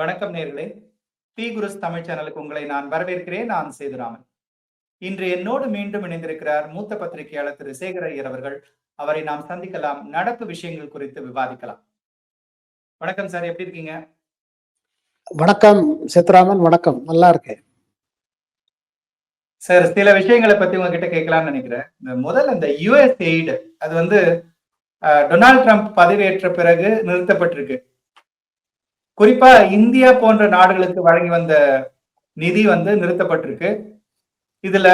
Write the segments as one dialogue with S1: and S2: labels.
S1: வணக்கம் நேர்களே. டி குருஸ் தமிழ் சேனலுக்கு உங்களை நான் வரவேற்கிறேன். நான் சேதுராமன். இன்று என்னோடு மீண்டும் இணைந்திருக்கிறார் மூத்த பத்திரிகையாளர் திரு சேகர் ஐயர் அவர்கள். அவரை நாம் சந்திக்கலாம். நடப்பு விஷயங்கள் குறித்து விவாதிக்கலாம். வணக்கம் சார் எப்படி இருக்கீங்க?
S2: வணக்கம் சேத்துராமன் வணக்கம். நல்லா இருக்கேன்.
S1: சார் சில விஷயங்களை பத்தி உங்ககிட்ட கேட்கலாம்னு நினைக்கிறேன். இந்த முதல் இந்த யுஎஸ் எய்டு அது வந்து டொனால்ட் ட்ரம்ப் பதவியேற்ற பிறகு நிறுத்தப்பட்டிருக்கு. குறிப்பா இந்தியா போன்ற நாடுகளுக்கு வழங்கி வந்த நிதி வந்து நிறுத்தப்பட்டிருக்கு. இதுல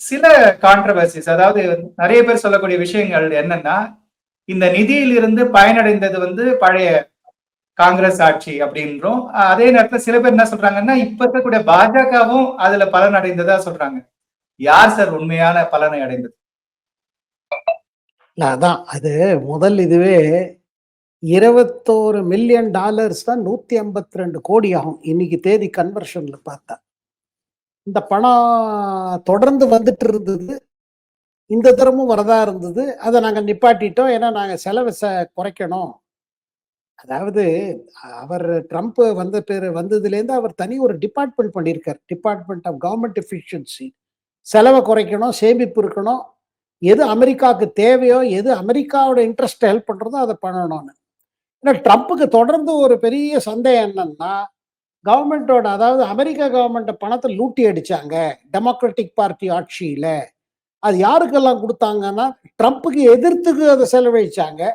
S1: சில கான்ட்ரவர்சிஸ் அதாவது நிறைய பேர் சொல்லக்கூடிய விஷயங்கள் என்னன்னா இந்த நிதியிலிருந்து பயனடைந்தது வந்து பழைய காங்கிரஸ் ஆட்சி அப்படின்றோம். அதே நேரத்துல சில பேர் என்ன சொல்றாங்கன்னா இப்ப இருக்கக்கூடிய பாஜகவும் அதுல பலன் அடைந்ததா சொல்றாங்க. யார் சார் உண்மையான பலனை அடைந்தது?
S2: அதான் அது முதல் இதுவே இருபத்தோரு மில்லியன் டாலர்ஸ் தான் நூத்தி ஐம்பத்தி ரெண்டு கோடி ஆகும் இன்னைக்கு தேதி கன்வர்ஷன்ல பார்த்தா. இந்த பணம் தொடர்ந்து வந்துட்டு இருந்தது. இந்த தரமும் வரதா இருந்தது. அதை நாங்கள் நிப்பாட்டிட்டோம். ஏன்னா நாங்கள் செலவை ச குறைக்கணும். அதாவது அவர் ட்ரம்ப் வந்த பேர் வந்ததுலேருந்து அவர் தனி ஒரு டிபார்ட்மெண்ட் பண்ணியிருக்கார். டிபார்ட்மெண்ட் ஆஃப் கவர்மெண்ட் எஃபிஷியன்சி செலவை குறைக்கணும் சேமிப்பு இருக்கணும். எது அமெரிக்காவுக்கு தேவையோ எது அமெரிக்காவோட இன்ட்ரெஸ்ட் ஹெல்ப் பண்ணுறதோ அதை பண்ணணும்னு ஏன்னா ட்ரம்ப்புக்கு தொடர்ந்து ஒரு பெரிய சந்தேகம் என்னன்னா கவர்மெண்டோட அதாவது அமெரிக்கா கவர்மெண்ட்டை பணத்தை லூட்டி அடிச்சாங்க டெமோக்ராட்டிக் பார்ட்டி ஆட்சியில. அது யாருக்கெல்லாம் கொடுத்தாங்கன்னா ட்ரம்ப்புக்கு எதிர்த்துக்கு அதை செலவழிச்சாங்க.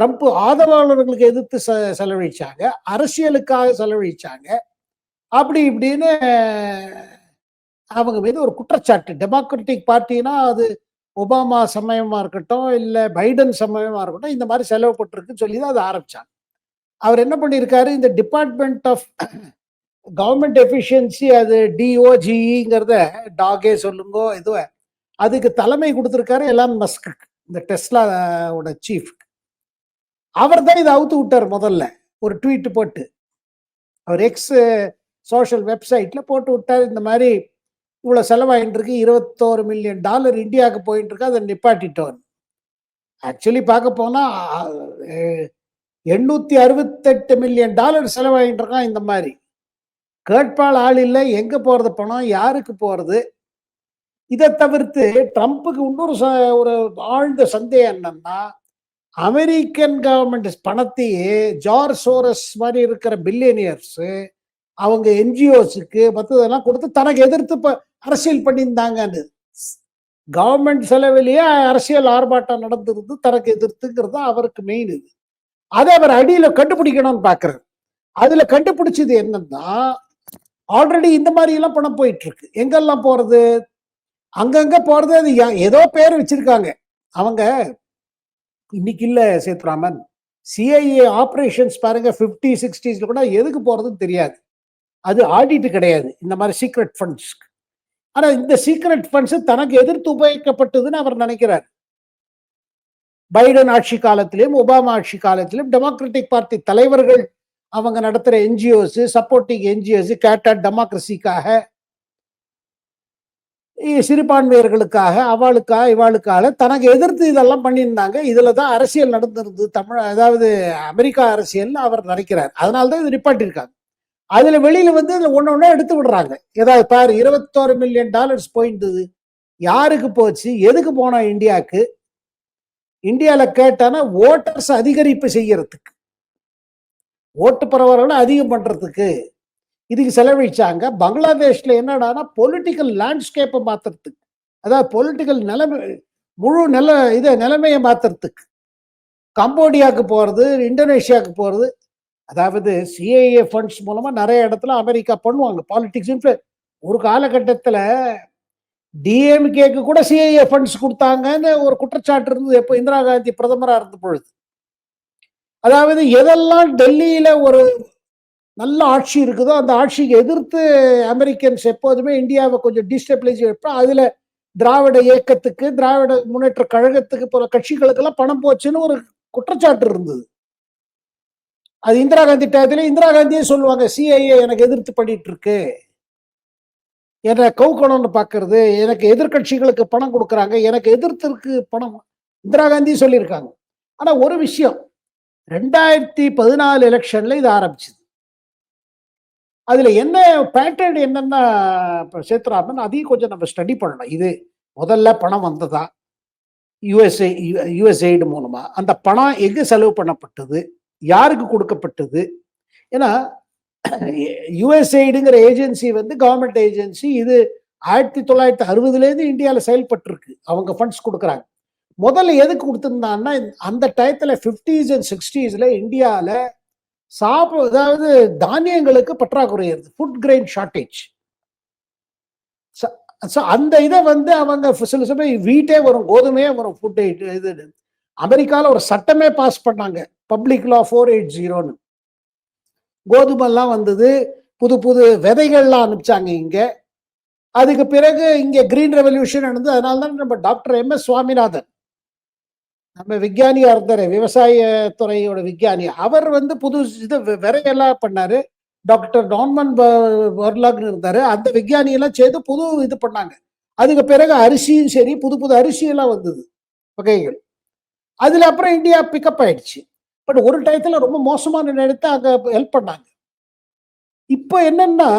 S2: ட்ரம்ப் ஆதரவாளர்களுக்கு எதிர்த்து செ- செலவழிச்சாங்க. அரசியலுக்காக செலவழிச்சாங்க. அப்படி இப்படின்னு அவங்க மீது ஒரு குற்றச்சாட்டு. டெமோக்ராட்டிக் பார்ட்டினா அது ஒபாமா சமயமா இருக்கட்டும் இல்ல பைடன் சமயமா இருக்கட்டும் இந்த மாதிரி செலவுப்பட்டிருக்குன்னு சொல்லி தான் அதை ஆரம்பிச்சாங்க. அவர் என்ன பண்ணியிருக்காரு? இந்த டிபார்ட்மெண்ட் ஆஃப் கவர்மெண்ட் எஃபிஷியன்சி அது டிஓஜிங்கிறத டாகே சொல்லுங்கோ இதுவ அதுக்கு தலைமை கொடுத்துருக்காரு எல்லாம் மஸ்க்கு இந்த டெஸ்லாவோட சீஃப் அவர் தான் இதை அவுத்து விட்டார் முதல்ல ஒரு ட்வீட் போட்டு. அவர் எக்ஸ் சோஷியல் வெப்சைட்ல போட்டு விட்டார் இந்த மாதிரி இவ்வளோ செலவாயின்னு இருக்கு இருபத்தோரு மில்லியன் டாலர் இந்தியாவுக்கு போயிட்டு இருக்கு அதை நிப்பாட்டிட்டோம். ஆக்சுவலி பார்க்க போனா எண்ணூத்தி அறுபத்தெட்டு மில்லியன் டாலர் செலவாயிட்டு இருக்கான் இந்த மாதிரி. கேட்பால் ஆள் இல்லை எங்க போறது பணம் யாருக்கு போறது? இதை தவிர்த்து ட்ரம்ப்புக்கு இன்னொரு ச- ஒரு ஆழ்ந்த சந்தேகம் என்னன்னா அமெரிக்கன் கவர்மெண்ட் பணத்தையே ஜார்ஜ் சோரஸ் மாதிரி இருக்கிற பில்லியனியர்ஸ் அவங்க என்ஜிஓஸுக்கு மற்றதெல்லாம் கொடுத்து தனக்கு எதிர்த்து ப அரசியல் பண்ணியிருந்தாங்கன்னு. கவர்மெண்ட் செலவிலேயே அரசியல் ஆர்ப்பாட்டம் நடந்திருந்து தனக்கு எதிர்த்துங்கிறது அவருக்கு மெயின் இது. அதை அவர் அடியில் கண்டுபிடிக்கணும்னு பார்க்குறாரு. அதில் கண்டுபிடிச்சது என்னன்னா ஆல்ரெடி இந்த மாதிரியெல்லாம் பணம் போயிட்டு இருக்கு எங்கெல்லாம் போகிறது அங்கங்கே போகிறது அது ஏதோ பேர் வச்சிருக்காங்க. அவங்க இன்னைக்கு இல்லை சேத்ராமன். சிஐஏ ஆப்ரேஷன்ஸ் பாருங்க ஃபிஃப்டி சிக்ஸ்டீஸில் கூட எதுக்கு போகிறதுன்னு தெரியாது. அது ஆடிட்டு கிடையாது. இந்த மாதிரி சீக்ரெட் ஃபண்ட்ஸ் ஆனா இந்த சீக்ரெட் ஃபண்ட்ஸ் தனக்கு எதிர்த்து உபயோகிக்கப்பட்டதுன்னு அவர் நினைக்கிறார். பைடன் ஆட்சி காலத்திலும் ஒபாமா ஆட்சி காலத்திலும் டெமோக்ராட்டிக் பார்ட்டி தலைவர்கள் அவங்க நடத்துற என்ஜிஓஸ் சப்போர்ட்டிங் என்ஜிஓஸ் கேட்டா டெமோக்ரஸிக்காக சிறுபான்மையர்களுக்காக அவளுக்காக இவாளுக்காக தனக்கு எதிர்த்து இதெல்லாம் பண்ணியிருந்தாங்க. இதுல தான் அரசியல் நடந்திருந்தது. தமிழ் அதாவது அமெரிக்கா அரசியல்னு அவர் நினைக்கிறார். அதனால தான் இது நிப்பாட்டியிருக்காங்க. அதுல வெளியில வந்து அதுல ஒன்னு ஒன்னா எடுத்து விடுறாங்க. ஏதாவது பாரு இருபத்தோரு மில்லியன் டாலர்ஸ் போயிருந்தது யாருக்கு போச்சு? எதுக்கு போனா இந்தியாவுக்கு இந்தியால கேட்டானா ஓட்டர்ஸ் அதிகரிப்பு செய்யறதுக்கு. ஓட்டு பரவலை அதிகம் பண்றதுக்கு. இதுக்கு செலவழிச்சாங்க. பங்களாதேஷ்ல என்னடானா பொலிட்டிக்கல் லேண்ட்ஸ்கேப்பை மாத்துறதுக்கு. அதாவது பொலிட்டிக்கல் நிலைமை முழு நில இதை நிலைமையை மாத்துறதுக்கு. கம்போடியாவுக்கு போறது இந்தோனேஷியாவுக்கு போறது அதாவது சிஐஏ ஃபண்ட்ஸ் மூலமா நிறைய இடத்துல அமெரிக்கா பண்ணுவாங்க. பாலிடிக்ஸ் ஒரு காலகட்டத்தில் டிஎம்கேக்கு கூட சிஐஏ ஃபண்ட்ஸ் கொடுத்தாங்கன்னு ஒரு குற்றச்சாட்டு இருந்தது. எப்போ? இந்திரா காந்தி பிரதமராக இருந்த பொழுது அதாவது எதெல்லாம் டெல்லியில ஒரு நல்ல ஆட்சி இருக்குதோ அந்த ஆட்சிக்கு எதிர்த்து அமெரிக்கன்ஸ் எப்போதுமே இந்தியாவை கொஞ்சம் டிஸ்டபிளைஸ் வைப்பா அதுல திராவிட இயக்கத்துக்கு திராவிட முன்னேற்ற கழகத்துக்கு போற கட்சிகளுக்கெல்லாம் பணம் போச்சுன்னு ஒரு குற்றச்சாட்டு இருந்தது. அது இந்திரா காந்தி டயத்துல இந்திரா காந்தியே சொல்லுவாங்க சிஐஏ எனக்கு எதிர்த்து பண்ணிட்டு இருக்கு என்னை கவுக்கணும்னு பாக்குறது எனக்கு எதிர்க்கட்சிகளுக்கு பணம் கொடுக்குறாங்க எனக்கு எதிர்த்துருக்கு பணம். இந்திரா காந்தி சொல்லியிருக்காங்க. ஆனா ஒரு விஷயம் ரெண்டாயிரத்தி பதினாலு எலெக்ஷன்ல இது ஆரம்பிச்சது. அதுல என்ன பேட்டர்ன் என்னென்ன சேத்ராமன் அதையும் கொஞ்சம் நம்ம ஸ்டடி பண்ணணும். இது முதல்ல பணம் வந்ததா? யுஎஸ்ஏ யுஎஸ்ஏடு மூலமா. அந்த பணம் எங்கே செலவு பண்ணப்பட்டது? யாருக்கு கொடுக்கப்பட்டது? ஏன்னா யுஎஸ்ஏடுங்கிற ஏஜென்சி வந்து கவர்மெண்ட் ஏஜென்சி இது ஆயிரத்தி தொள்ளாயிரத்தி அறுபதுலேருந்து இந்தியாவில் செயல்பட்டிருக்கு. அவங்க ஃபண்ட்ஸ் கொடுக்குறாங்க. முதல்ல எதுக்கு கொடுத்துருந்தாங்கன்னா அந்த டயத்தில் ஃபிஃப்டிஸ் அண்ட் சிக்ஸ்டீஸில் இந்தியாவில் சாப்பிட அதாவது தானியங்களுக்கு பற்றாக்குறை இருது ஃபுட் கிரெயின் ஷார்ட்டேஜ் ஸோ அந்த இதை வந்து அவங்க சில சமயம் வீட்டே வரும் கோதுமையே வரும் ஃபுட் இது அமெரிக்காவில் ஒரு சட்டமே பாஸ் பண்ணாங்க. பப்ளிக் லா ஃபோர் எயிட் ஜீரோன்னு கோதுமைலாம் வந்தது புது புது விதைகள்லாம் அனுப்பிச்சாங்க இங்கே. அதுக்கு பிறகு இங்கே கிரீன் ரெவல்யூஷன் நடந்தது அதனால தான் நம்ம டாக்டர் எம் எஸ் சுவாமிநாதன். நம்ம விஞ்ஞானியாக இருந்தார் விவசாய துறையோட விஞ்ஞானி. அவர் வந்து புது இது விதையெல்லாம் பண்ணாரு. டாக்டர் டான்மன் வர்லாக்னு இருந்தார். அந்த விஞ்ஞானியெல்லாம் சேர்த்து புது இது பண்ணாங்க. அதுக்கு பிறகு அரிசியும் சரி புது புது அரிசியெல்லாம் வந்தது. வகைகள். அதில் அப்புறம் இந்தியா பிக்கப் ஆயிடுச்சு. பட் ஒரு டயத்துல ரொம்ப மோசமான நேரத்தை அங்க ஹெல்ப் பண்ணாங்க. இப்போ என்னன்னா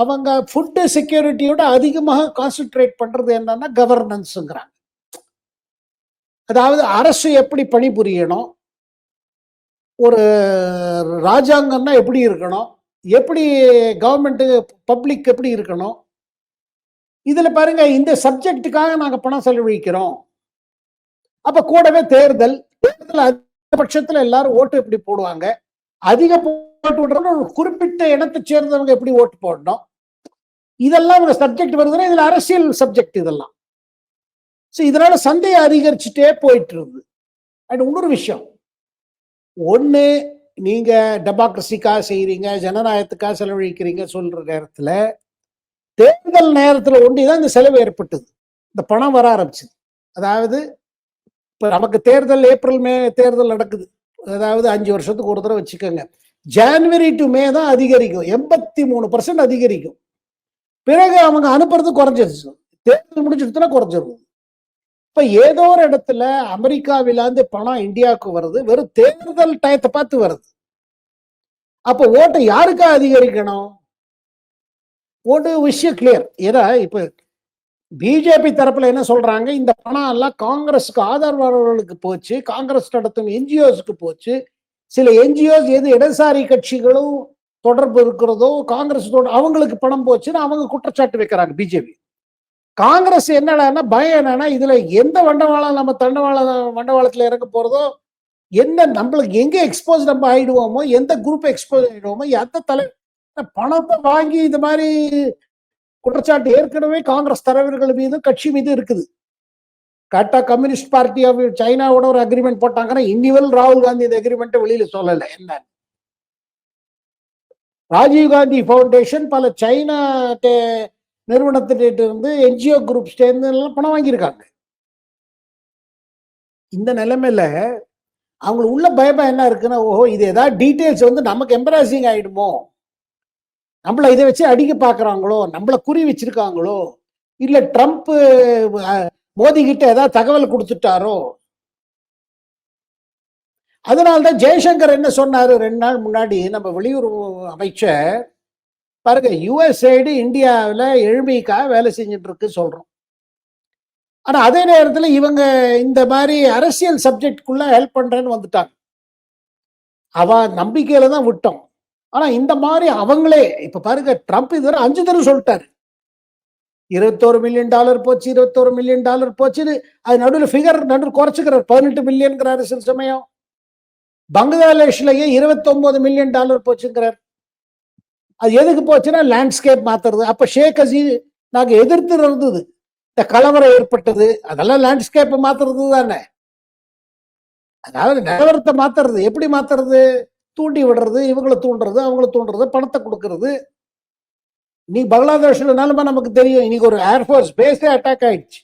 S2: அவங்க ஃபுட்டு செக்யூரிட்டியோட அதிகமாக கான்சென்ட்ரேட் பண்றது என்னன்னா கவர்னன்ஸுங்கிறாங்க அதாவது அரசு எப்படி பணிபுரியணும்? ஒரு ராஜாங்கம்னா எப்படி இருக்கணும்? எப்படி கவர்மெண்ட்டு பப்ளிக் எப்படி இருக்கணும்? இதுல பாருங்க இந்த சப்ஜெக்டுக்காக நாங்க பணம் செலவழிக்கிறோம். அப்போ கூடவே தேர்தல் தேர்தல் பட்சத்துல எல்லாரும் ஓட்டு எப்படி போடுவாங்க? அதிக ஓட்டு போடுறவங்க ஒரு குறிப்பிட்ட இனத்தை சேர்ந்தவங்க எப்படி ஓட்டு போடணும்? இதெல்லாம் ஒரு சப்ஜெக்ட் வருதுன்னா இதுல அரசியல் சப்ஜெக்ட் இதெல்லாம். ஸோ இதனால சந்தையை அதிகரிச்சுட்டே போயிட்டு இருக்குது அண்ட் இன்னொரு விஷயம். ஒண்ணு நீங்க டெமோக்ரஸிக்காக செய்யறீங்க ஜனநாயகத்துக்காக செலவழிக்கிறீங்க சொல்ற நேரத்துல தேர்தல் நேரத்துல ஒண்டிதான் இந்த செலவு ஏற்பட்டது. இந்த பணம் வர ஆரம்பிச்சது. அதாவது இப்ப நமக்கு தேர்தல் ஏப்ரல் மே தேர்தல் நடக்குது. அதாவது அஞ்சு வருஷத்துக்கு ஒரு தடவை வச்சுக்கோங்க. ஜான்வரி டு மே தான் அதிகரிக்கும். எண்பத்தி மூணு பர்சன்ட் அதிகரிக்கும். பிறகு அவங்க அனுப்புறது குறைஞ்சிருச்சு. தேர்தல் முடிஞ்சிருச்சுன்னா குறைஞ்சிருக்கும் இப்ப ஏதோ ஒரு இடத்துல அமெரிக்காவிலேருந்து பணம் இந்தியாவுக்கு வருது. வெறும் தேர்தல் டயத்தை பார்த்து வருது. அப்போ ஓட்டை யாருக்கா அதிகரிக்கணும்? ஓட்டு விஷயம் கிளியர் ஏன்னா இப்போ பிஜேபி தரப்புல என்ன சொல்றாங்க? இந்த பணம் எல்லாம் காங்கிரஸுக்கு ஆதரவாளர்களுக்கு போச்சு காங்கிரஸ் நடத்தும் என்ஜிஓஸ்க்கு போச்சு. சில என்ஜிஓஸ் எது இடதுசாரி கட்சிகளும் தொடர்பு இருக்கிறதோ காங்கிரஸ் அவங்களுக்கு பணம் போச்சுன்னு அவங்க குற்றச்சாட்டு வைக்கிறாங்க பிஜேபி காங்கிரஸ் என்னடான்னா பயம் என்னன்னா இதுல எந்த வண்டவாளம் நம்ம தண்டவாள வண்டவாளத்துல இறங்க போறதோ என்ன நம்மளுக்கு எங்க எக்ஸ்போஸ் நம்ம ஆயிடுவோமோ எந்த குரூப் எக்ஸ்போஸ் ஆயிடுவோமோ எந்த தலை பணத்தை வாங்கி இந்த மாதிரி குற்றச்சாட்டு ஏற்கனவே காங்கிரஸ் தலைவர்கள் மீதும் கட்சி மீது இருக்குது. கரெக்டா கம்யூனிஸ்ட் பார்ட்டி ஆஃப் சைனாவோட ஒரு அக்ரிமெண்ட் போட்டாங்கன்னா இன்னிவல் ராகுல் காந்தி இந்த அக்ரிமெண்ட்டை வெளியில சொல்லல. என்ன? ராஜீவ் காந்தி ஃபவுண்டேஷன் பல சைனா டே- நிறுவனத்திட்ட இருந்து என்ஜிஓ குரூப் சேர்ந்து எல்லாம் பணம் வாங்கியிருக்காங்க. இந்த நிலைமையில அவங்களுக்கு உள்ள பயமா என்ன இருக்குன்னா ஓஹோ இது ஏதாவது டீட்டெயில்ஸ் வந்து நமக்கு எம்பராசிங் ஆயிடுமோ? நம்மளை இதை வச்சு அடிக்க பார்க்குறாங்களோ? நம்மள குறி வச்சிருக்காங்களோ? இல்லை ட்ரம்ப் மோதி கிட்ட ஏதாவது தகவல் கொடுத்துட்டாரோ? அதனால்தான் ஜெய்சங்கர் என்ன சொன்னாரு? ரெண்டு நாள் முன்னாடி நம்ம வெளியுறவு அமைச்சர் பாருங்க யுஎஸ்ஐடு இந்தியாவில் எழுமைக்காக வேலை செஞ்சுட்டு இருக்கு சொல்றோம். ஆனால் அதே நேரத்தில் இவங்க இந்த மாதிரி அரசியல் சப்ஜெக்ட்குள்ள ஹெல்ப் பண்றேன்னு வந்துட்டாங்க. அவ நம்பிக்கையில தான் விட்டோம். ஆனா இந்த மாதிரி அவங்களே இப்ப பாருங்க ட்ரம்ப் இதுவரை அஞ்சு தடவை சொல்லிட்டாரு. இருபத்தோரு மில்லியன் டாலர் போச்சு இருபத்தோரு மில்லியன் டாலர் போச்சுன்னு அது நடுவில் ஃபிகர் நடுவில் குறைச்சிக்கிறார். பதினெட்டு மில்லியன்கிறாரு சில சமயம். பங்களாதேஷ்லயே இருபத்தொன்பது மில்லியன் டாலர் போச்சுங்கிறார். அது எதுக்கு போச்சுன்னா லேண்ட்ஸ்கேப் மாத்துறது. அப்ப ஷேக் ஹசீன் நாங்க எதிர்த்து இருந்தது. இந்த கலவரம் ஏற்பட்டது. அதெல்லாம் லேண்ட்ஸ்கேப் மாத்துறது தானே அதாவது நிலவரத்தை மாத்துறது. எப்படி மாத்துறது? தூண்டி விடுறது இவங்களை தூண்டுறது அவங்கள தூண்டுறது பணத்தை கொடுக்கறது. நீ பங்களாதேஷ்ல நிலைமை நமக்கு தெரியும் இன்னைக்கு ஒரு ஏர்ஃபோர்ஸ் பேஸே அட்டாக் ஆயிடுச்சு.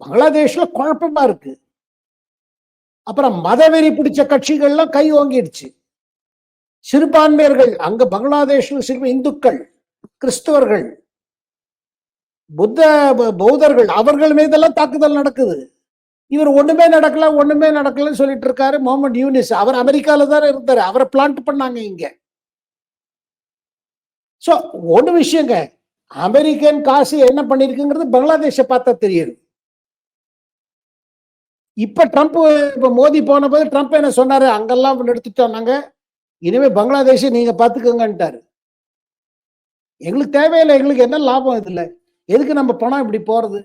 S2: பங்களாதேஷ்ல குழப்பமா இருக்கு. அப்புறம் மதவெறி பிடிச்ச கட்சிகள்லாம் கை ஓங்கிடுச்சு. சிறுபான்மையர்கள் அங்க பங்களாதேஷ்ல சிறு இந்துக்கள் கிறிஸ்தவர்கள் புத்த பௌத்தர்கள் அவர்கள் மீதெல்லாம் தாக்குதல் நடக்குது. இவர் ஒண்ணுமே நடக்கல ஒண்ணுமே நடக்கலன்னு சொல்லிட்டு இருக்காரு முகமது யூனிஸ். அவர் அமெரிக்கால தான் இருந்தாரு. அவரை பிளான்ட் பண்ணாங்க இங்க. ஸோ ஒன்று விஷயங்க அமெரிக்கன் காசு என்ன பண்ணிருக்குங்கிறது பங்களாதேஷை பார்த்தா தெரியுது. இப்ப ட்ரம்ப் இப்ப மோடி போன போது ட்ரம்ப் என்ன சொன்னாரு? அங்கெல்லாம் எடுத்துட்டோம் நாங்க இனிமே பங்களாதேஷை நீங்க பாத்துக்கோங்கன்ட்டாரு எங்களுக்கு தேவையில்லை எங்களுக்கு என்ன லாபம் இதுல? எதுக்கு நம்ம பணம் இப்படி போறது?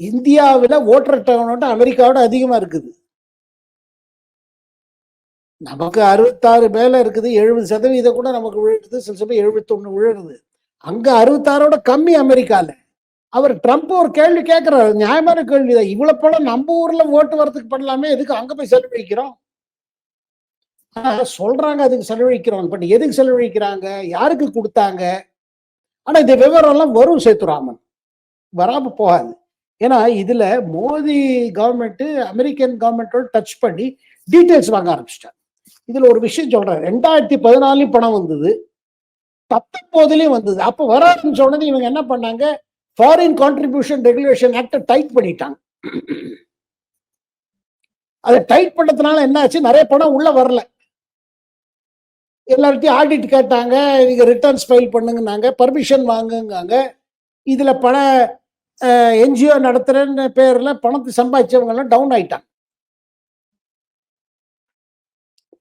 S2: இந்தியாவில் ஓட்டர் டவுன் அமெரிக்காவோட அதிகமாக இருக்குது. நமக்கு அறுபத்தாறு மேலே இருக்குது எழுபது சதவீதம் கூட நமக்கு விழுது சில சமயம் எழுபத்தொன்னு விழுறது அங்கே அறுபத்தாறோட கம்மி அமெரிக்காவில் அவர் ட்ரம்ப் ஒரு கேள்வி கேட்குறாரு நியாயமான கேள்வி தான் இவ்வளோ பணம் நம்ம ஊரில் ஓட்டு வரதுக்கு பண்ணலாமே? எதுக்கு அங்கே போய் செலவழிக்கிறோம்? ஆனா, சொல்றாங்க அதுக்கு செலவழிக்கிறோம். பட் எதுக்கு செலவழிக்கிறாங்க? யாருக்கு கொடுத்தாங்க? ஆனால் இந்த விவரம் எல்லாம் வரும் சேத்துராமன். வராமல் போகாது. ஏன்னா இதுல மோடி கவர்மெண்ட் அமெரிக்கன் கவர்மெண்டோட டச் பண்ணி டீட்டெயில்ஸ் வாங்க ஆரம்பிச்சிட்டாங்க இதுல ஒரு விஷயம் சொல்றேன் ரெண்டாயிரத்தி பதினாலையும் பணம் வந்தது. பத்தொன்பதுலயும் வந்தது. அப்ப வர ஆரம்பிச்ச உடனே இவங்க என்ன பண்ணாங்க? Foreign contribution regulation act tight பண்ணிட்டாங்க. அதை டைட் பண்ணதுனால என்ன ஆச்சு? நிறைய பணம் உள்ள வரல. எல்லார்ட்டையும் ஆடிட் கேட்டாங்க. நீங்க ரிட்டர்ன்ஸ் ஃபைல் பண்ணுங்கன்னாங்க. பர்மிஷன் வாங்குங்காங்க இதுல பண என்ஜிஓ நடத்துறேன்னு பேர்ல பணத்தை சம்பாதிச்சவங்க எல்லாம் டவுன் ஆயிட்டாங்க.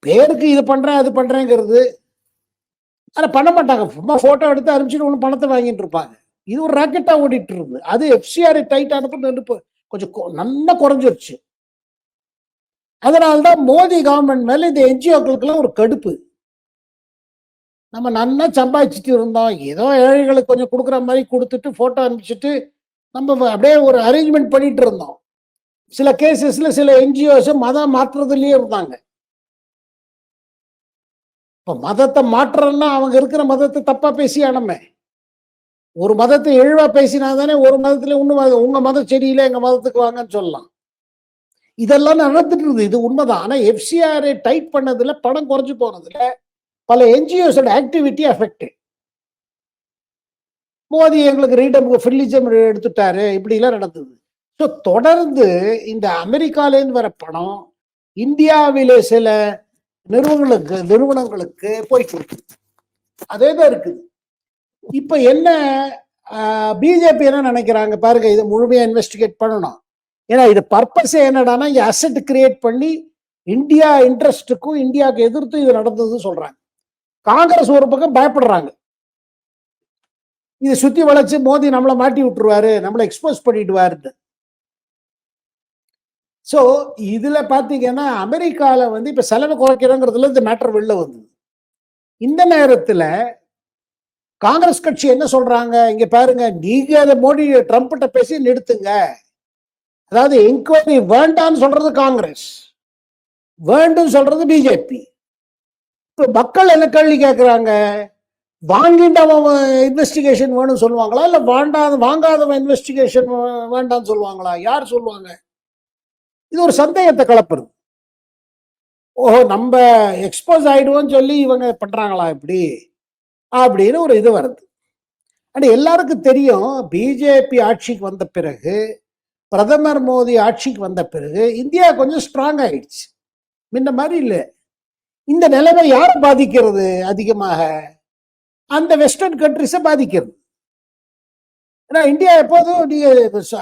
S2: பேருக்கு இது பண்றேன் அது பண்றேங்கிறது. ஆனால் பண்ண மாட்டாங்க. சும்மா போட்டோ எடுத்து அனுப்பிச்சுட்டு ஒன்று பணத்தை வாங்கிட்டு இருப்பாங்க. இது ஒரு ராக்கெட்டாக ஓடிட்டு இருந்து அது எஃப்சிஆர் டைட் ஆனப்போ கொஞ்சம் நல்லா குறைஞ்சிருச்சு. அதனால்தான் மோடி கவர்மெண்ட் மேலே இந்த என்ஜிஓக்களுக்கெல்லாம் ஒரு கடுப்பு. நம்ம நல்லா சம்பாதிச்சுட்டு இருந்தோம். ஏதோ ஏழைகளுக்கு கொஞ்சம் கொடுக்குற மாதிரி கொடுத்துட்டு போட்டோ அனுப்பிச்சிட்டு நம்ம அப்படியே ஒரு அரேஞ்ச்மெண்ட் பண்ணிட்டு இருந்தோம் சில கேசஸ்ல சில என்ஜிஓஸ் மதம் மாற்றுறதுலயே இருந்தாங்க. இப்ப மதத்தை மாற்றுறோம்னா அவங்க இருக்கிற மதத்தை தப்பா பேசி ஆனமே ஒரு மதத்தை இழிவா பேசினா தானே ஒரு மதத்துல இன்னும் உங்க மதம் சரியில்லை எங்க மதத்துக்கு வாங்கன்னு சொல்லலாம். இதெல்லாம் நடந்துட்டு இருந்தது. இது உண்மைதான். ஆனா எஃப்சிஆர் டைட் பண்ணதுல பணம் குறைஞ்சு போனதுல பல என்ஜிஓஸோட ஆக்டிவிட்டி அஃபெக்ட் மோடி எங்களுக்கு ரீடம் ஃபில்லிஜம் எடுத்துட்டாரு. இப்படிலாம் நடந்தது. ஸோ தொடர்ந்து இந்த அமெரிக்காலேருந்து வர பணம் இந்தியாவிலே சில நிறுவனங்களுக்கு நிறுவனங்களுக்கு போயிட்டு அதே தான் இருக்குது. இப்போ என்ன பிஜேபி என்ன நினைக்கிறாங்க? பாருங்க இதை முழுமையாக இன்வெஸ்டிகேட் பண்ணணும். ஏன்னா இது பர்பஸ் என்னடான்னா இங்கே அசெட் கிரியேட் பண்ணி இந்தியா இன்ட்ரெஸ்ட்டுக்கும் இந்தியாவுக்கு எதிர்த்து இது நடந்ததுன்னு சொல்றாங்க. காங்கிரஸ் ஒரு பக்கம் பயப்படுறாங்க. இதை சுத்தி வளைச்சு மோதி நம்மளை மாட்டி விட்டுருவாரு நம்மளை எக்ஸ்போஸ் பண்ணிடுவாருன்னு. ஸோ இதுல பாத்தீங்கன்னா அமெரிக்கால வந்து இப்ப செலவு குறைக்கிறோங்கிறதுல இந்த மேட்டர் வெளில வந்தது. இந்த நேரத்துல காங்கிரஸ் கட்சி என்ன சொல்றாங்க? இங்க பாருங்க நீங்க அதை மோடி ட்ரம்ப்கிட்ட பேசி நிறுத்துங்க. அதாவது என்கொயரி வேண்டாம்னு சொல்றது காங்கிரஸ். வேண்டும் சொல்றது பிஜேபி இப்ப மக்கள் என்ன கேள்வி கேட்கிறாங்க வாங்கிட்டவன் இன்வெஸ்டிகேஷன் வேணும்னு சொல்லுவாங்களா? இல்ல வாண்டாத வாங்காதவன் இன்வெஸ்டிகேஷன் வேண்டாம்னு சொல்லுவாங்களா? யார் சொல்லுவாங்க? இது ஒரு சந்தேகத்தை கலப்புறது ஓஹோ நம்ம எக்ஸ்போஸ் ஆயிடுவோம்னு சொல்லி இவங்க பண்றாங்களா இப்படி? அப்படின்னு ஒரு இது வருது. ஆனால் எல்லாருக்கும் தெரியும் பிஜேபி ஆட்சிக்கு வந்த பிறகு பிரதமர் மோடி ஆட்சிக்கு வந்த பிறகு இந்தியா கொஞ்சம் ஸ்ட்ராங் ஆயிடுச்சு. முன்ன மாதிரி இல்லை. இந்த நிலைமை யாரை பாதிக்கிறது அதிகமாக? அந்த வெஸ்டர்ன் கண்ட்ரிஸை பாதிக்கிறது. ஏன்னா இந்தியா எப்போதும் நீங்க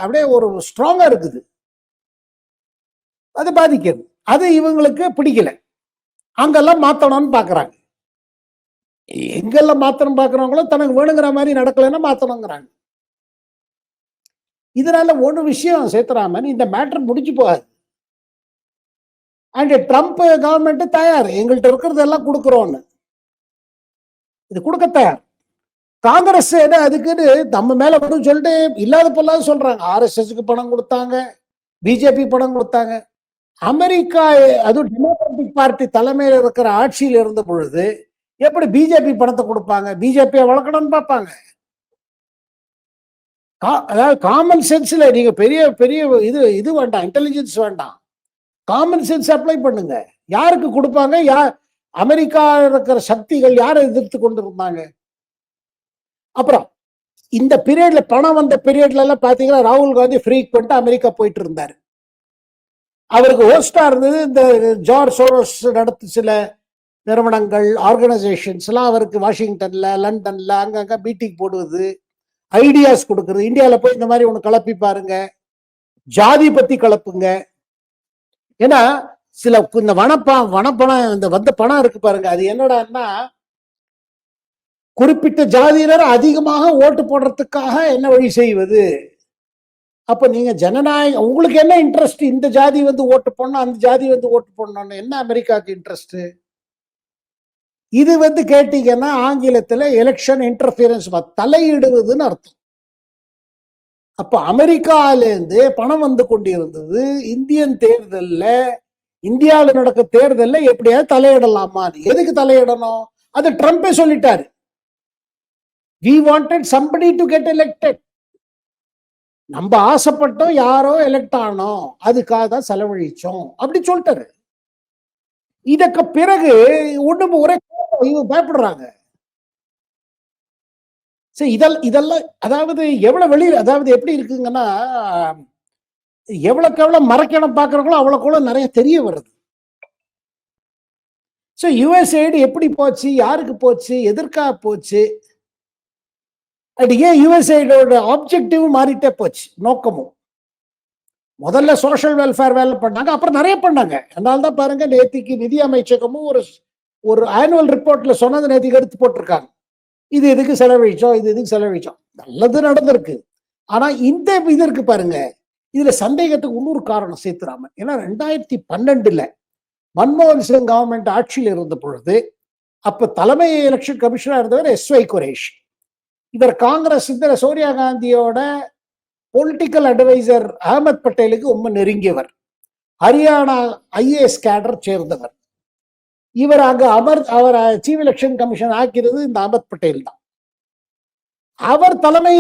S2: அப்படியே ஒரு ஸ்ட்ராங்கா இருக்குது. அது பாதிக்கிறது. அது இவங்களுக்கு பிடிக்கல. அங்கெல்லாம் மாத்தணும்னு பாக்குறாங்க. எங்கெல்லாம் மாத்தணும் பாக்குறவங்களோ தனக்கு வேணுங்கிற மாதிரி நடக்கலைன்னா மாத்தணுங்கிறாங்க. இதனால ஒரு விஷயம் சேத்துராமன் இந்த மேட்டர் முடிஞ்சு போகாது. அண்ட் ட்ரம்ப் கவர்மெண்ட் தயார். எங்கள்கிட்ட இருக்கிறதெல்லாம் கொடுக்குறோன்னு. இது கொடுக்க தயார். காங்கிரஸ் என்ன அதுக்குன்னு நம்ம மேல வரும் சொல்லிட்டு இல்லாத பொல்லாத சொல்றாங்க. ஆர்எஸ்எஸ்க்கு பணம் கொடுத்தாங்க பிஜேபி பணம் கொடுத்தாங்க. அமெரிக்கா அதுவும் டெமோக்ராட்டிக் பார்ட்டி தலைமையில் இருக்கிற ஆட்சியில் இருந்த பொழுது எப்படி பிஜேபி பணத்தை கொடுப்பாங்க? பிஜேபியை வளர்க்கணும்னு பார்ப்பாங்க. கா- அதாவது காமன் சென்ஸ்ல நீங்க பெரிய பெரிய இது இது வேண்டாம் இன்டெலிஜென்ஸ் வேண்டாம். காமன் சென்ஸ் அப்ளை பண்ணுங்க. யாருக்கு கொடுப்பாங்க? யார் அமெரிக்கா இருக்கிற சக்திகள் யாரை எதிர்த்து கொண்டிருந்தாங்க? அப்புறம் இந்த பீரியட்ல பணம் வந்த பீரியட்ல எல்லாம் பாத்தீங்கன்னா ராகுல் காந்தி ஃப்ரீக்வெண்டா அமெரிக்கா போயிட்டு இருந்தாரு. அவருக்கு ஹோஸ்டா இருந்தது இந்த ஜார்ஜ் சோரோஸ் நடத்து சில நிறுவனங்கள் ஆர்கனைசேஷன்ஸ் எல்லாம் அவருக்கு வாஷிங்டன்ல லண்டன்ல அங்கங்க மீட்டிங் போடுவது ஐடியாஸ் கொடுக்கறது இந்தியாவில் போய் இந்த மாதிரி ஒன்று கலப்பி பாருங்க ஜாதி பத்தி கலப்புங்க. ஏன்னா சில இந்த வனப்பணம் வனப்பணம் இந்த வந்த பணம் இருக்கு பாருங்க. அது என்னடான்னா குறிப்பிட்ட ஜாதியினர் அதிகமாக ஓட்டு போடுறதுக்காக என்ன வழி செய்வது? அப்ப நீங்க ஜனநாயகம் உங்களுக்கு என்ன இன்ட்ரெஸ்ட் இந்த ஜாதி வந்து ஓட்டு போடணும் அந்த ஜாதி வந்து ஓட்டு போடணும்னு என்ன அமெரிக்காவுக்கு இன்ட்ரெஸ்ட் இது வந்து கேட்டீங்கன்னா ஆங்கிலத்துல எலெக்ஷன் இன்டர்ஃபியரன்ஸ் தலையிடுவதுன்னு அர்த்தம். அப்ப அமெரிக்காலேருந்து பணம் வந்து கொண்டிருந்தது. இந்தியன் தேர்தல்ல இந்தியாவில் நடக்க தேர்தல்ல எப்படியாவது தலையிடலாமா? எதுக்கு தலையிடணும்? அது ட்ரம்பே சொல்லிட்டாரு. We wanted somebody to get elected நம்ம ஆசைப்பட்டோம் யாரோ எலெக்ட் ஆனோம் அதுக்காக தான் செலவழிச்சோம். அப்படி சொல்லிட்டாரு. இதற்கு பிறகு ஒண்ணு ஒரே இவங்க பயப்படுறாங்க. சரி இதெல்லாம் இதெல்லாம் அதாவது எவ்வளவு வெளியில அதாவது எப்படி இருக்குங்கன்னா எவ்வளவுக்கு எவ்வளவு மறைக்கணும் பாக்குறவங்களோ அவ்வளவுக்கு நிறைய தெரிய வருது. ஸோ யுஎஸ்ஐடு எப்படி போச்சு? யாருக்கு போச்சு? எதற்காக போச்சு? அது ஏன் யுஎஸ்ஐடோட ஆப்ஜெக்டிவும் மாறிட்டே போச்சு நோக்கமும்? முதல்ல சோஷியல் வெல்ஃபேர் வேலை பண்ணாங்க அப்புறம் நிறைய பண்ணாங்க. அதனால தான் பாருங்க நேத்திக்கு நிதி அமைச்சகமும் ஒரு ஒரு ஆனுவல் ரிப்போர்ட்ல சொன்னது நேத்திக்கு எடுத்து போட்டிருக்காங்க. இது எதுக்கு செலவழிச்சோம்? இது எதுக்கு செலவழிச்சோம்? நல்லது நடந்திருக்கு. ஆனா இந்த இது இருக்கு பாருங்க இதுல சந்தேகத்துக்கு இன்னொரு காரணம் சேர்த்துராமன் ஏன்னா ரெண்டாயிரத்தி பன்னெண்டுல மன்மோகன் சிங் கவர்மெண்ட் ஆட்சியில் இருந்த பொழுது அப்ப தலைமை எலெக்ஷன் கமிஷனா இருந்தவர் எஸ் ஒய் குரேஷ். இவர் காங்கிரஸ் இந்த சோனியா காந்தியோட பொலிட்டிக்கல் அட்வைசர் அகமத் பட்டேலுக்கு ரொம்ப நெருங்கியவர். ஹரியானா ஐஏஎஸ் கேடர் சேர்ந்தவர். இவர் அங்கு அமர் அவர் சீஃப் எலெக்ஷன் கமிஷன் ஆக்கிறது இந்த அகமத் பட்டேல் தான். அவர் தலைமை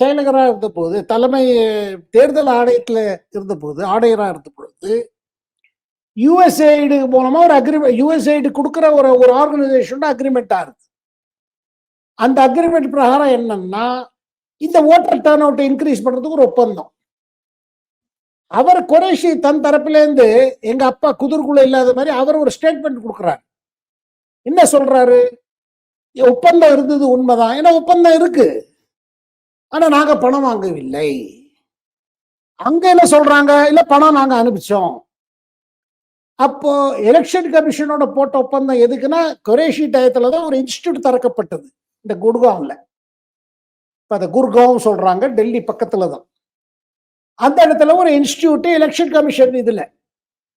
S2: செயலகராக இருந்த போது தலைமை தேர்தல் ஆணையத்தில் இருந்த போது ஆணையராக இருந்த பொழுது யுஎஸ்ஐடு மூலமா ஒரு அக்ரிமெண்ட் யுஎஸ்ஐடு கொடுக்குற ஒரு ஒரு ஆர்கனைசேஷன் அக்ரிமெண்ட் ஆகுது அந்த அக்ரிமெண்ட் பிரகாரம் என்னன்னா இந்த ஓட்டர் டர்ன் அவுட்டை இன்க்ரீஸ் பண்றதுக்கு ஒரு ஒப்பந்தம். அவர் குறைஷி தன் தரப்பிலேருந்து எங்க அப்பா குதிர்குள்ள இல்லாத மாதிரி அவர் ஒரு ஸ்டேட்மெண்ட் கொடுக்குறாரு. என்ன சொல்றாரு? ஒப்பந்தம் இருந்தது உண்மைதான். ஏன்னா ஒப்பந்தம் இருக்கு. ஆனா நாங்க பணம் வாங்கவில்லை. அங்க என்ன சொல்றாங்க? இல்ல பணம் நாங்க அனுப்பிச்சோம். அப்போ எலெக்ஷன் கமிஷனோட போட்ட ஒப்பந்தம் எதுக்குன்னா குரேஷி டயத்துல தான் ஒரு இன்ஸ்டியூட் திறக்கப்பட்டது இந்த குர்காவ்ல. இப்ப அந்த குர்காவும் சொல்றாங்க டெல்லி பக்கத்துல தான். அந்த இடத்துல ஒரு இன்ஸ்டியூட் எலெக்ஷன் கமிஷன் இதுல.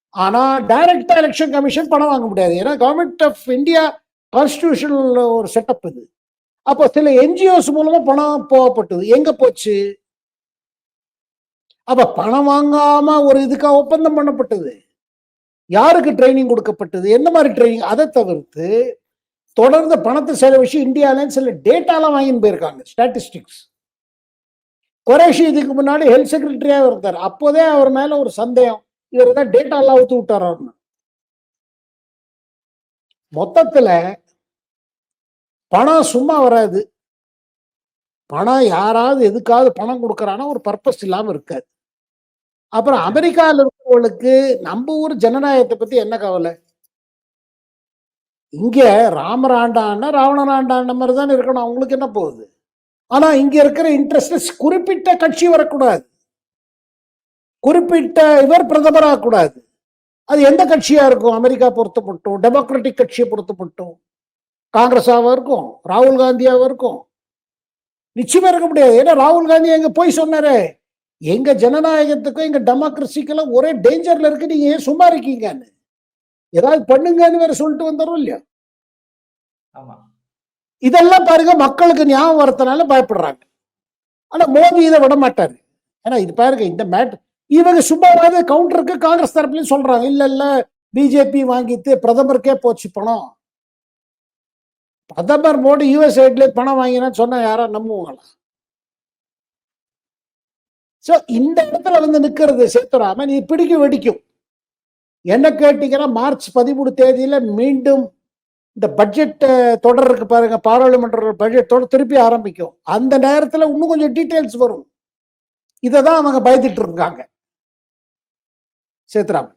S2: ஆனா டைரக்டா எலெக்ஷன் கமிஷன் பணம் வாங்க முடியாது. ஏன்னா கவர்மெண்ட் ஆஃப் இந்தியா கான்ஸ்டியூஷனல் ஒரு செட்டப் இது. அப்போ சில என்ஜிஓஸ் மூலமா பணம் போகப்பட்டது. எங்க போச்சு? அப்ப பணம் வாங்காம ஒரு இதுக்கா ஒப்பந்தம் பண்ணப்பட்டது. யாருக்கு ட்ரைனிங் கொடுக்கப்பட்டது? எந்த மாதிரி ட்ரைனிங் அதை தவிர்த்து தொடர்ந்து பணத்தை செலவிச்சு இந்தியால சில டேட்டாலாம் வாங்கின்னு போயிருக்காங்க ஸ்டாட்டிஸ்டிக்ஸ் குறைஷி இதுக்கு முன்னாடி ஹெல்த் செக்ரட்டரியா இருந்தார். அப்போதே அவர் மேல ஒரு சந்தேகம். இவர் தான் டேட்டா எல்லாம் ஊத்து விட்டாரான்னு மொத்தத்துல பணம் சும்மா வராது. பணம் யாராவது எதுக்காவது பணம் கொடுக்கறானா ஒரு பர்பஸ் இல்லாம இருக்காது. அப்புறம் அமெரிக்காவில் இருக்கிறவங்களுக்கு நம்ம ஊர் ஜனநாயகத்தை பத்தி என்ன கவலை? இங்க ராமர் ஆண்டான்னா ராவணன் ஆண்டான மாதிரி தான் இருக்கணும். அவங்களுக்கு என்ன போகுது? ஆனா இங்க இருக்கிற இன்ட்ரெஸ்ட் குறிப்பிட்ட கட்சி வரக்கூடாது. குறிப்பிட்ட இவர் பிரதமராக கூடாது அது எந்த கட்சியா இருக்கும்? அமெரிக்கா பொறுத்த மட்டும் டெமோக்ராட்டிக் கட்சியை பொறுத்த மட்டும் காங்கிரஸாவா இருக்கும் ராகுல் காந்தியாவா இருக்கும். நிச்சயமா இருக்க முடியாது. ஏன்னா ராகுல் காந்தி எங்க போய் சொன்னாரு எங்க ஜனநாயகத்துக்கும் எங்க டெமோக்ரஸிக்கெல்லாம் ஒரே டேஞ்சர்ல இருக்கு. நீங்க ஏன் சும்மா இருக்கீங்கன்னு? ஏதாவது பண்ணுங்கன்னு வேற சொல்லிட்டு வந்துடும் இல்லையா? இதெல்லாம் பாருங்க மக்களுக்கு ஞாபகம் வரதுனால பயப்படுறாங்க. ஆனா மோடி இதை விட மாட்டாரு. ஏன்னா இது பாருங்க இந்த மேட் இவங்க சும்மாவாவது கவுண்டருக்கு காங்கிரஸ் தரப்புலயும் சொல்றாங்க. இல்ல இல்ல பிஜேபி வாங்கிட்டு பிரதமருக்கே போச்சு பணம். பிரதமர் மோடி யூஎஸ்ஐட்ல பணம் வாங்கினா சொன்ன யாரா நம்புவாங்களா? சோ இந்த இடத்துல வந்து நிக்கிறது சேத்துராமன் இது பிடிக்க வெடிக்கும். என்ன கேட்டீங்கன்னா மார்ச் பதிமூணு தேதியில மீண்டும் இந்த பட்ஜெட் தொடர் இருக்கு பாருங்க பாராளுமன்ற பட்ஜெட் தொடர் திருப்பி ஆரம்பிக்கும். அந்த நேரத்துல இன்னும் கொஞ்சம் டீட்டெயில்ஸ் வரும். இதை தான் அவங்க பயந்துட்டு இருக்காங்க. சேத்ராமன்